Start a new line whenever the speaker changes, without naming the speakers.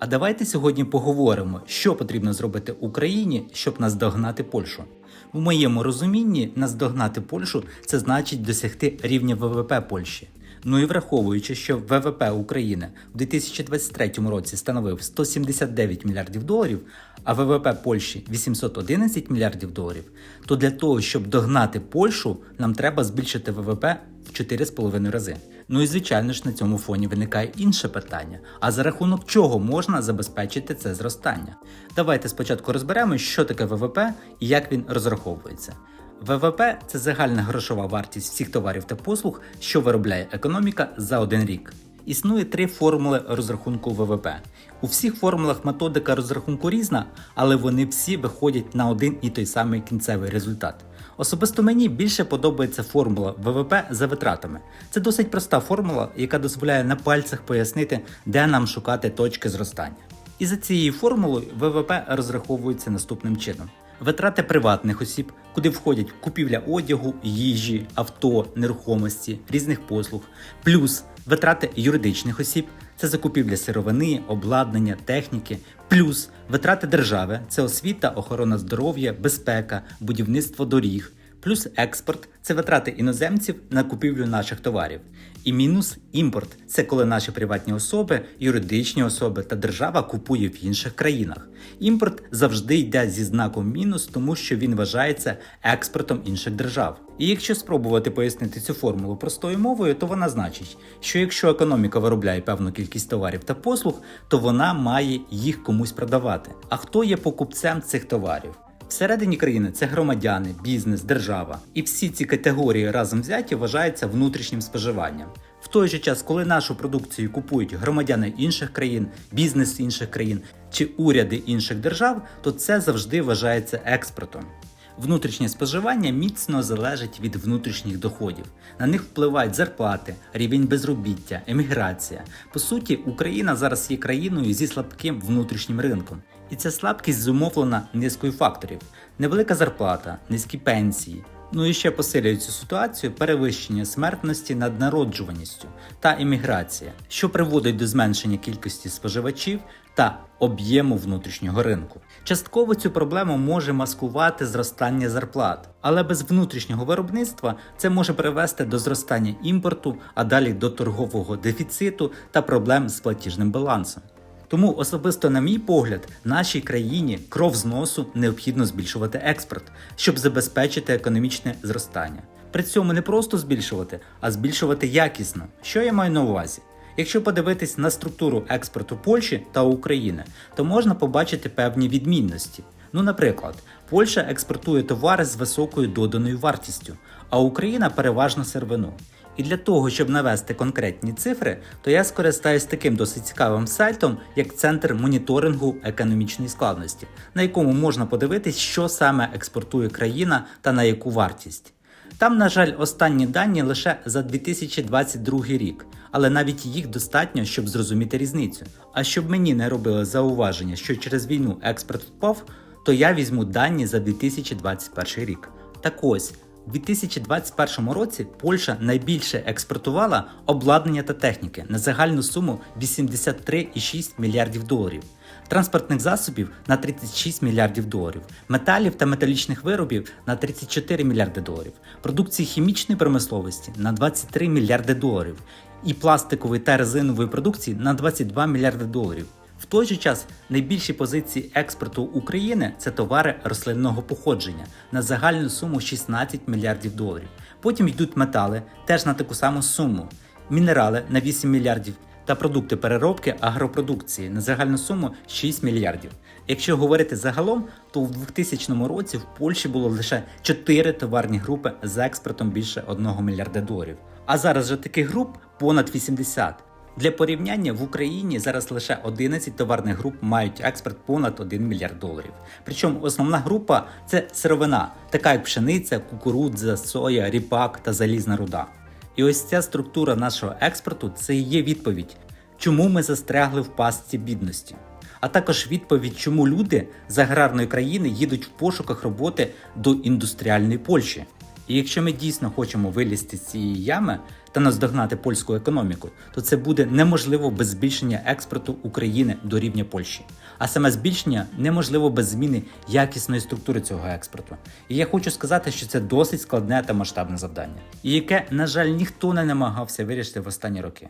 А давайте сьогодні поговоримо, що потрібно зробити Україні, щоб наздогнати Польщу. У моєму розумінні наздогнати Польщу це значить досягти рівня ВВП Польщі. Ну і враховуючи, що ВВП України в 2023 році становив 179 мільярдів доларів, а ВВП Польщі 811 мільярдів доларів, то для того, щоб догнати Польщу, нам треба збільшити ВВП в 4,5 рази. Ну і звичайно ж на цьому фоні виникає інше питання: а за рахунок чого можна забезпечити це зростання? Давайте спочатку розберемо, що таке ВВП і як він розраховується. ВВП це загальна грошова вартість всіх товарів та послуг, що виробляє економіка за один рік. Існує три формули розрахунку ВВП. У всіх формулах методика розрахунку різна, але вони всі виходять на один і той самий кінцевий результат. Особисто мені більше подобається формула ВВП за витратами. Це досить проста формула, яка дозволяє на пальцях пояснити, де нам шукати точки зростання. І за цією формулою ВВП розраховується наступним чином. Витрати приватних осіб, куди входять купівля одягу, їжі, авто, нерухомості, різних послуг, плюс витрати юридичних осіб, це закупівля сировини, обладнання, техніки, плюс витрати держави, це освіта, охорона здоров'я, безпека, будівництво доріг, плюс експорт це витрати іноземців на купівлю наших товарів. І мінус імпорт це коли наші приватні особи, юридичні особи та держава купує в інших країнах. Імпорт завжди йде зі знаком мінус, тому що він вважається експортом інших держав. І якщо спробувати пояснити цю формулу простою мовою, то вона значить, що якщо економіка виробляє певну кількість товарів та послуг, то вона має їх комусь продавати. А хто є покупцем цих товарів? Всередині країни це громадяни, бізнес, держава. І всі ці категорії разом взяті вважаються внутрішнім споживанням. В той же час, коли нашу продукцію купують громадяни інших країн, бізнес інших країн чи уряди інших держав, то це завжди вважається експортом. Внутрішнє споживання міцно залежить від внутрішніх доходів. На них впливають зарплати, рівень безробіття, еміграція. По суті, Україна зараз є країною зі слабким внутрішнім ринком. І ця слабкість зумовлена низкою факторів: невелика зарплата, низькі пенсії. Ну і ще посилює цю ситуацію перевищення смертності над народжуваністю та імміграція, що приводить до зменшення кількості споживачів та об'єму внутрішнього ринку. Частково цю проблему може маскувати зростання зарплат, але без внутрішнього виробництва це може привести до зростання імпорту, а далі до торгового дефіциту та проблем з платіжним балансом. Тому особисто, на мій погляд, нашій країні кров з носу необхідно збільшувати експорт, щоб забезпечити економічне зростання. При цьому не просто збільшувати, а збільшувати якісно. Що я маю на увазі? Якщо подивитись на структуру експорту Польщі та України, то можна побачити певні відмінності. Ну, наприклад, Польща експортує товари з високою доданою вартістю, а Україна переважно сировину. І для того, щоб навести конкретні цифри, то я скористаюсь таким досить цікавим сайтом, як Центр моніторингу економічної складності, на якому можна подивитись, що саме експортує країна та на яку вартість. Там, на жаль, останні дані лише за 2022 рік, але навіть їх достатньо, щоб зрозуміти різницю. А щоб мені не робили зауваження, що через війну експорт впав, то я візьму дані за 2021 рік. Так ось. У 2021 році Польща найбільше експортувала обладнання та техніки на загальну суму 83,6 мільярдів доларів, транспортних засобів на 36 мільярдів доларів, металів та металічних виробів на 34 мільярди доларів, продукції хімічної промисловості на 23 мільярди доларів і пластикової та резинової продукції на 22 мільярди доларів. В той же час найбільші позиції експорту України це товари рослинного походження на загальну суму 16 мільярдів доларів. Потім йдуть метали теж на таку саму суму, мінерали на 8 мільярдів та продукти переробки агропродукції на загальну суму 6 мільярдів. Якщо говорити загалом, то в 2000 році в Польщі було лише 4 товарні групи з експортом більше 1 мільярда доларів. А зараз же таких груп понад 80. Для порівняння в Україні зараз лише 11 товарних груп мають експорт понад 1 мільярд доларів. Причому основна група це сировина, така як пшениця, кукурудза, соя, ріпак та залізна руда. І ось ця структура нашого експорту це і є відповідь, чому ми застрягли в пастці бідності. А також відповідь, чому люди з аграрної країни їдуть в пошуках роботи до індустріальної Польщі. І якщо ми дійсно хочемо вилізти з цієї ями, та наздогнати польську економіку, то це буде неможливо без збільшення експорту України до рівня Польщі. А саме збільшення неможливо без зміни якісної структури цього експорту. І я хочу сказати, що це досить складне та масштабне завдання, і яке, на жаль, ніхто не намагався вирішити в останні роки.